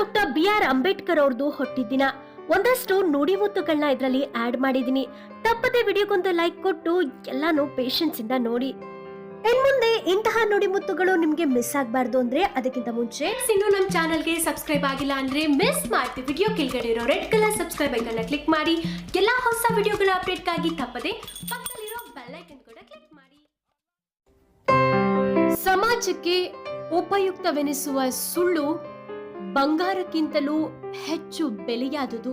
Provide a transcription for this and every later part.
Doctor B R Ambedkar ಅವ್ರದ್ದು ಹೊಟ್ಟಿದ್ದಿನ. ಒಂದಷ್ಟು ನುಡಿಮುತ್ತುಗಳನ್ನ ಇದರಲ್ಲಿ ಆಡ್ ಮಾಡಿದೀನಿ. ತಪ್ಪದೆ ವಿಡಿಯೋಗೊಂದು ಲೈಕ್ ಕೊಟ್ಟು ಎಲ್ಲಾನು ಪೇಷನ್ಸ್ ಇಂದ ನೋಡಿ. ಇನ್ ಮುಂದೆ ಇಂತಹ ನುಡಿಮುತ್ತುಗಳು ನಿಮ್ಗೆ ಮಿಸ್ ಆಗ್ಬಾರ್ದು ಅಂದ್ರೆ ಅದಕ್ಕಿಂತ ಮುಂಚೆ ಇನ್ನು ನಮ್ಮ ಚಾನಲ್ಗೆ ಸಬ್ಸ್ಕ್ರೈಬ್ ಆಗಿಲ್ಲ ಅಂದ್ರೆ ಮಿಸ್ ಮಾಡ್ತೀವಿ ವಿಡಿಯೋ ಕೆಳಗಡೆ ಇರೋ ರೆಡ್ ಕಲರ್ ಸಬ್ಸ್ಕ್ರೈಬ್ ಐಕನ್ನ ಕ್ಲಿಕ್ ಮಾಡಿ. ಎಲ್ಲಾ ಹೊಸ ವಿಡಿಯೋಗಳ ಅಪ್ಡೇಟ್ ಅಪ್ಡೇಟ್ಗಾಗಿ ತಪ್ಪದೆ ಪಕ್ಕದಲ್ಲಿರೋ ಬೆಲ್ ಐಕನ್ ಕೂಡ ಕ್ಲಿಕ್ ಮಾಡಿ. ಸಮಾಜಕ್ಕೆ ಉಪಯುಕ್ತವೆನಿಸುವ ಸುಳ್ಳು ಬಂಗಾರಕ್ಕಿಂತಲೂ ಹೆಚ್ಚು ಬೆಲೆಯಾದುದು.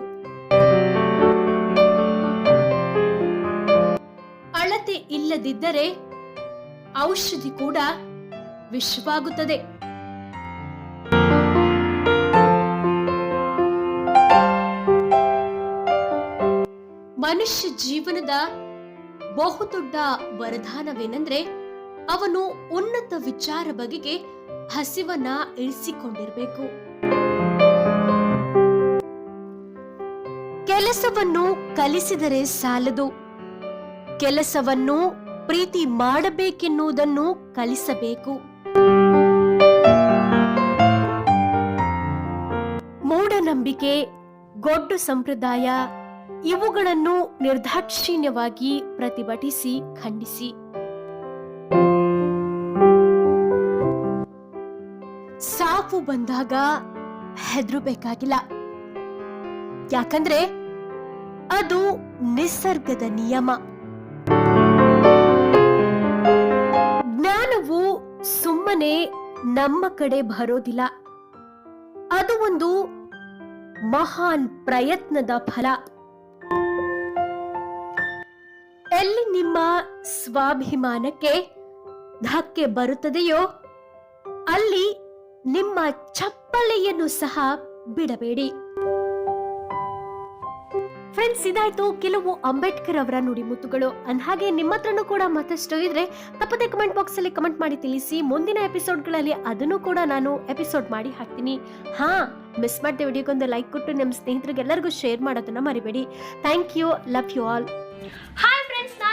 ಅಳತೆ ಇಲ್ಲದಿದ್ದರೆ ಔಷಧಿ ಕೂಡ ವಿಶ್ವವಾಗುತ್ತದೆ. ಮನುಷ್ಯ ಜೀವನದ ಬಹುದೊಡ್ಡ ವರದಾನವೇನೆಂದ್ರೆ ಅವನು ಉನ್ನತ ವಿಚಾರ ಬಗೆಗೆ ಹಸಿವನ್ನ ಇಳಿಸಿಕೊಂಡಿರಬೇಕು. ಕೆಲಸವನ್ನು ಕಲಿಸಿದರೆ ಸಾಲದು. ಕೆಲಸವನ್ನು ಪ್ರೀತಿ ಮಾಡಬೇಕೆನ್ನುವುದನ್ನು ಕಲಿಸಬೇಕು. ಮೂಢನಂಬಿಕೆ, ಗೊಡ್ಡು ಸಂಪ್ರದಾಯ ಇವುಗಳನ್ನು ನಿರ್ದಾಕ್ಷಿಣ್ಯವಾಗಿ ಪ್ರತಿಭಟಿಸಿ, ಖಂಡಿಸಿ. ಸಾವು ಬಂದಾಗ ಹೆದರಬೇಕಾಗಿಲ್ಲ. ಯಾಕಂದ್ರೆ ಅದು ನಿಸರ್ಗದ ನಿಯಮ. ಜ್ಞಾನವು ಸುಮ್ಮನೆ ನಮ್ಮ ಕಡೆ ಬರೋದಿಲ್ಲ. ಅದು ಒಂದು ಮಹಾನ್ ಪ್ರಯತ್ನದ ಫಲ. ಎಲ್ಲಿ ನಿಮ್ಮ ಸ್ವಾಭಿಮಾನಕ್ಕೆ ಧಕ್ಕೆ ಬರುತ್ತದೆಯೋ, ಅಲ್ಲಿ ನಿಮ್ಮ ಚಪ್ಪಳೆಯನ್ನು ಸಹ ಬಿಡಬೇಡಿ. ಫ್ರೆಂಡ್ಸ್ ಇದಾಯ್ತು. ಕೆಲವು ಅಂಬೇಡ್ಕರ್ ಅವರ ನುಡಿಮುತ್ತುಗಳು ಅಂದ ಹಾಗೆ ನಿಮ್ಮ ಹತ್ರನೂ ಕೂಡ ಮತ್ತಷ್ಟು ಇದ್ರೆ ತಪ್ಪದೆ ಕಮೆಂಟ್ ಬಾಕ್ಸ್ ಅಲ್ಲಿ ಕಮೆಂಟ್ ಮಾಡಿ ತಿಳಿಸಿ. ಮುಂದಿನ ಎಪಿಸೋಡ್ಗಳಲ್ಲಿ ಅದನ್ನು ಕೂಡ ನಾನು ಎಪಿಸೋಡ್ ಮಾಡಿ ಹಾಕ್ತೀನಿ. ಹಾ ಮಿಸ್ ಮಾಡಿದೆ ವಿಡಿಯೋಗೊಂದು ಲೈಕ್ ಕೊಟ್ಟು ನಿಮ್ಮ ಸ್ನೇಹಿತರಿಗೆಲ್ಲರಿಗೂ ಶೇರ್ ಮಾಡೋದನ್ನ ಮರಿಬೇಡಿ. Thank you love you all